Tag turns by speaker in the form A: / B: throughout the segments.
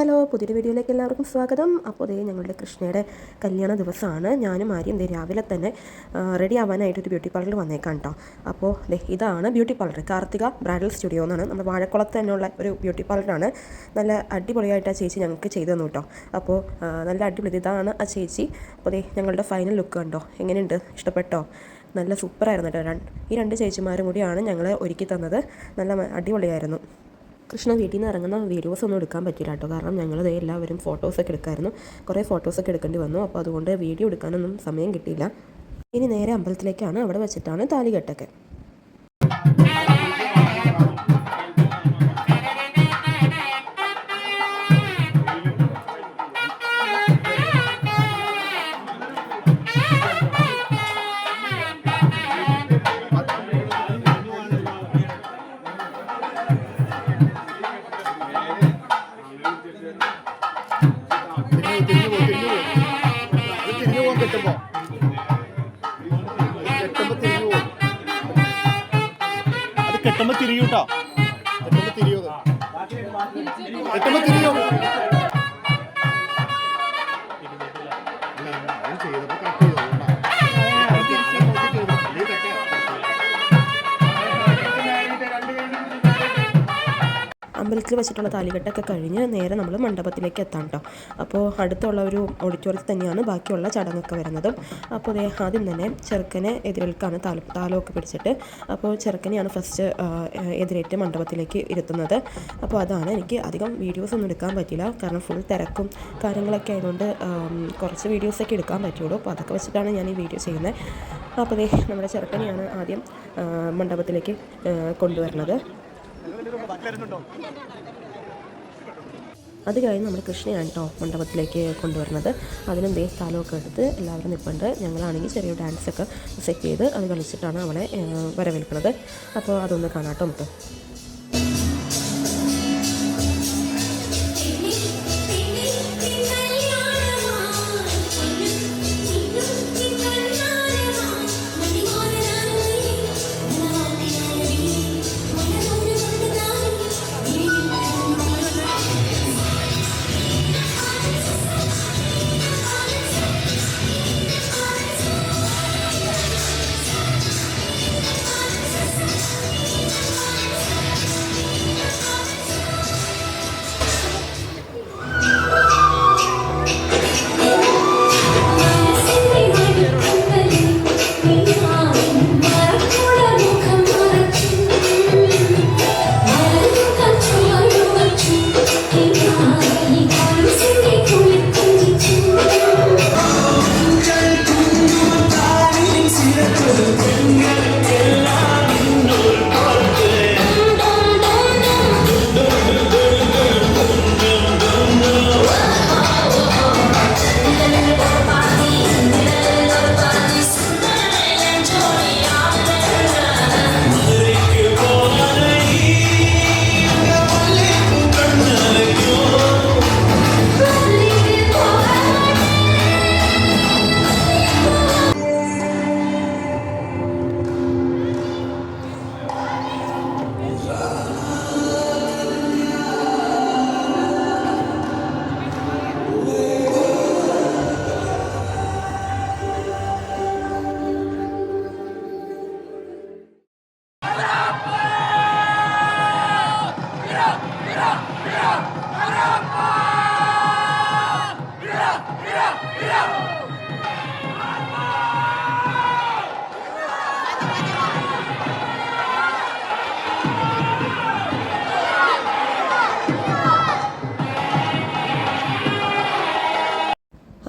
A: Hello പുതിയൊരു വീഡിയോയിലേക്ക് എല്ലാവർക്കും സ്വാഗതം. അപ്പോൾ ദേ ഞങ്ങളുടെ കൃഷ്ണയുടെ കല്യാണ ദിവസമാണ്. ഞാനും ആര്യം ദേ രാവിലെ തന്നെ റെഡി ആവാനായിട്ട് ഒരു ബ്യൂട്ടി പാർലറിൽ വന്നേക്കാം കേട്ടോ അപ്പോൾ ദേ ഇതാണ് beauty parlour Karthika bridal studio എന്നാണ്. നമ്മുടെ വാഴക്കുളത്ത് തന്നെയുള്ള ഒരു ബ്യൂട്ടി പാർലറാണ് നല്ല അടിപൊളിയായിട്ട് ആ ചേച്ചി ഞങ്ങൾക്ക് ചെയ്തു തന്നു കേട്ടോ അപ്പോൾ നല്ല അടിപൊളി. ഇതാണ് ആ ചേച്ചി. അപ്പോൾ ദേ ഞങ്ങളുടെ ഫൈനൽ ലുക്ക് കണ്ടോ? എങ്ങനെയുണ്ട്? ഇഷ്ടപ്പെട്ടോ? നല്ല സൂപ്പറായിരുന്നു കേട്ടോ ഈ രണ്ട് ചേച്ചിമാരും കൂടിയാണ് ഞങ്ങളെ ഒരുക്കി തന്നത്. നല്ല അടിപൊളിയായിരുന്നു. കൃഷ്ണ വീട്ടിൽ നിന്ന് ഇറങ്ങുന്ന വീഡിയോസ് ഒന്നും എടുക്കാൻ പറ്റില്ല കേട്ടോ. കാരണം ഞങ്ങൾ ദേ എല്ലാവരും ഫോട്ടോസൊക്കെ എടുക്കായിരുന്നു. കുറേ ഫോട്ടോസൊക്കെ എടുക്കേണ്ടി വന്നു. അപ്പോൾ അതുകൊണ്ട് വീഡിയോ എടുക്കാനൊന്നും സമയം കിട്ടിയില്ല. ഇനി നേരെ അമ്പലത്തിലേക്കാണ് അവിടെ വെച്ചിട്ടാണ് താലികെട്ടൊക്കെ.
B: തിരിഞ്ഞു പോകും. അത് കെട്ടുമ്പോ തിരിയൂട്ടോ? കെട്ടുമ്പോ തിരിയോ കെട്ടുമ്പോ തിരിയോ.
A: അമ്പലത്തിൽ വെച്ചിട്ടുള്ള താലികെട്ടൊക്കെ കഴിഞ്ഞ് നേരെ നമ്മൾ മണ്ഡപത്തിലേക്ക് എത്താം കേട്ടോ അപ്പോൾ അടുത്തുള്ള ഒരു ഓഡിറ്റോറിയത്തിൽ തന്നെയാണ് ബാക്കിയുള്ള ചടങ്ങൊക്കെ വരുന്നതും. അപ്പോൾ ദേ ആദ്യം തന്നെ ചെറുക്കനെ എതിരേൽക്കാണ് താലം താലമൊക്കെ പിടിച്ചിട്ട് അപ്പോൾ ചെറുക്കനെയാണ് ഫസ്റ്റ് എതിരേറ്റ് മണ്ഡപത്തിലേക്ക് ഇരുത്തുന്നത്. അപ്പോൾ അതാണ് എനിക്ക് അധികം വീഡിയോസ് ഒന്നും എടുക്കാൻ പറ്റില്ല കാരണം ഫുൾ തിരക്കും കാര്യങ്ങളൊക്കെ ആയതുകൊണ്ട് കുറച്ച് വീഡിയോസൊക്കെ എടുക്കാൻ പറ്റുള്ളൂ അപ്പോൾ അതൊക്കെ വെച്ചിട്ടാണ് ഞാൻ ഈ വീഡിയോ ചെയ്യുന്നത്. അപ്പോൾ ദേ നമ്മുടെ ചെറുക്കനെയാണ് ആദ്യം മണ്ഡപത്തിലേക്ക് കൊണ്ടുവരുന്നത്. അത് കഴിഞ്ഞ് നമ്മൾ കൃഷ്ണയാണ് കേട്ടോ മണ്ഡപത്തിലേക്ക് കൊണ്ടുവരുന്നത്. അതിനും ദേ സ്ഥലമൊക്കെ എടുത്ത് എല്ലാവരും നിൽപ്പുണ്ട് ഞങ്ങളാണെങ്കിൽ ചെറിയ ഡാൻസൊക്കെ സെറ്റ് ചെയ്ത് അത് കളിച്ചിട്ടാണ് അവളെ വരവേൽക്കുന്നത്. അപ്പോൾ അതൊന്ന് കാണാം കേട്ടോ നമുക്ക്.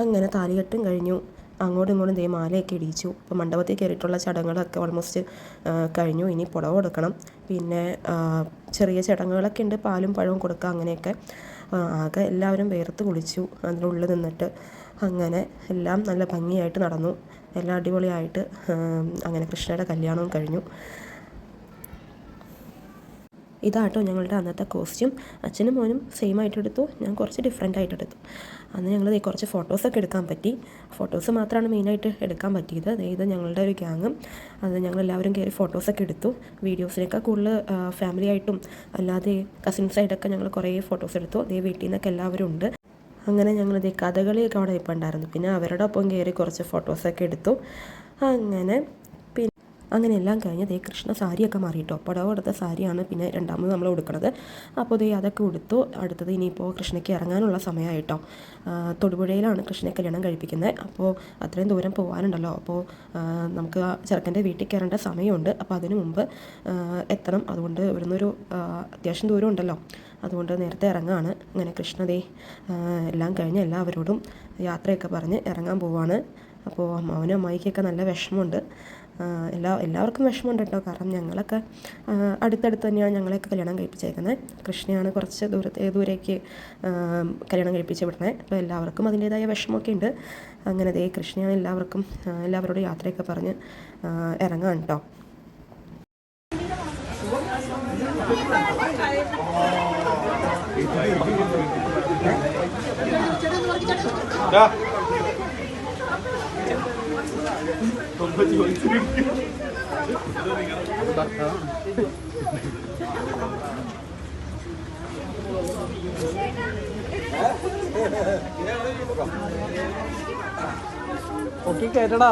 A: അങ്ങനെ താലികെട്ടും കഴിഞ്ഞു. അങ്ങോട്ടും ഇങ്ങോട്ടും ദേ മാലയൊക്കെ ഇടിച്ചു. അപ്പോൾ മണ്ഡപത്തിൽ കയറിയിട്ടുള്ള ചടങ്ങുകളൊക്കെ ഓൾമോസ്റ്റ് കഴിഞ്ഞു. ഇനി പുടവ കൊടുക്കണം. പിന്നെ ചെറിയ ചടങ്ങുകളൊക്കെ ഉണ്ട്. പാലും പഴവും കൊടുക്കുക അങ്ങനെയൊക്കെ. ആകെ എല്ലാവരും വേർത്ത് കുളിച്ചു. അതിനുള്ളിൽ നിന്നിട്ട് അങ്ങനെ എല്ലാം നല്ല ഭംഗിയായിട്ട് നടന്നു. എല്ലാം അടിപൊളിയായിട്ട് അങ്ങനെ കൃഷ്ണയുടെ കല്യാണവും കഴിഞ്ഞു. ഇതാട്ടോ ഞങ്ങളുടെ അന്നത്തെ കോസ്റ്റ്യൂം അച്ഛനും മോനും സെയിം ആയിട്ട് എടുത്തു. ഞാൻ കുറച്ച് ഡിഫറെന്റ് ആയിട്ട് എടുത്തു. അന്ന് ഞങ്ങൾ കുറച്ച് ഫോട്ടോസൊക്കെ എടുക്കാൻ പറ്റി. ഫോട്ടോസ് മാത്രമാണ് മെയിനായിട്ട് എടുക്കാൻ പറ്റിയത്. ഇത് ഞങ്ങളുടെ ഒരു ഗ്യാങ്ങും അത് ഞങ്ങളെല്ലാവരും കയറി ഫോട്ടോസൊക്കെ എടുത്തു. വീഡിയോസിനൊക്കെ കൂടുതൽ ഫാമിലി ആയിട്ടും അല്ലാതെ കസിൻസായിട്ടൊക്കെ ഞങ്ങൾ കുറേ ഫോട്ടോസ് എടുത്തു. അതേ വീട്ടിൽ നിന്നൊക്കെ എല്ലാവരും ഉണ്ട്. അങ്ങനെ ഞങ്ങൾ ദേ കഥകളിയൊക്കെ അവിടെ ഇപ്പോൾ ഉണ്ടായിരുന്നു. പിന്നെ അവരുടെ ഒപ്പം കയറി കുറച്ച് ഫോട്ടോസൊക്കെ എടുത്തു. അങ്ങനെ അങ്ങനെ എല്ലാം കഴിഞ്ഞ് ദേ കൃഷ്ണ സാരിയൊക്കെ മാറിയിട്ടോ. പുടവ കൊടുത്ത സാരിയാണ് പിന്നെ രണ്ടാമത് നമ്മൾ ഉടുക്കണത്. അപ്പോൾ ദേ അതൊക്കെ ഉടുത്തു. അടുത്തത് ഇനിയിപ്പോൾ കൃഷ്ണയ്ക്ക് ഇറങ്ങാനുള്ള സമയമായിട്ടോ തൊടുപുഴയിലാണ് കൃഷ്ണനെ കല്യാണം കഴിപ്പിക്കുന്നത്. അപ്പോൾ അത്രയും ദൂരം പോകാനുണ്ടല്ലോ അപ്പോൾ നമുക്ക് ചെറുക്കന്റെ വീട്ടിൽ കയറേണ്ട സമയമുണ്ട്. അപ്പോൾ അതിന് മുമ്പ് എത്തണം. അതുകൊണ്ട് ഇവിടുന്നൊരു അത്യാവശ്യം ദൂരം ഉണ്ടല്ലോ. അതുകൊണ്ട് നേരത്തെ ഇറങ്ങാണ്. അങ്ങനെ കൃഷ്ണദേ എല്ലാം കഴിഞ്ഞ് എല്ലാവരോടും യാത്രയൊക്കെ പറഞ്ഞ് ഇറങ്ങാൻ പോവാണ്. അപ്പോൾ അമ്മാവനും അമ്മായിക്കൊക്കെ നല്ല വിഷമമുണ്ട്. എല്ലാ എല്ലാവർക്കും വിഷമമുണ്ട് കേട്ടോ കാരണം ഞങ്ങളൊക്കെ അടുത്തടുത്ത് തന്നെയാണ് ഞങ്ങളെയൊക്കെ കല്യാണം കഴിപ്പിച്ചേക്കുന്നത് കൃഷ്ണയാണ് കുറച്ച് ദൂരത്തെ ദൂരേക്ക് കല്യാണം കഴിപ്പിച്ച് വിടുന്നത് അപ്പോൾ എല്ലാവർക്കും അതിന്റേതായ വിഷമമൊക്കെ ഉണ്ട്. അങ്ങനെ ദേ കൃഷ്ണയാണ് എല്ലാവർക്കും എല്ലാവരോടും യാത്രയൊക്കെ പറഞ്ഞ് ഇറങ്ങാൻ കേട്ടോ
C: പൊക്കി കയറ്റടാ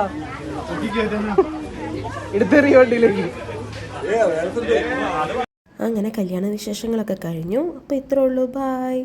C: എടുത്തെറിയ വണ്ടിയിലേക്ക്.
A: അങ്ങനെ കല്യാണ വിശേഷങ്ങളൊക്കെ കഴിഞ്ഞു. അപ്പോൾ ഇത്രേ ഉള്ളൂ. ബായ്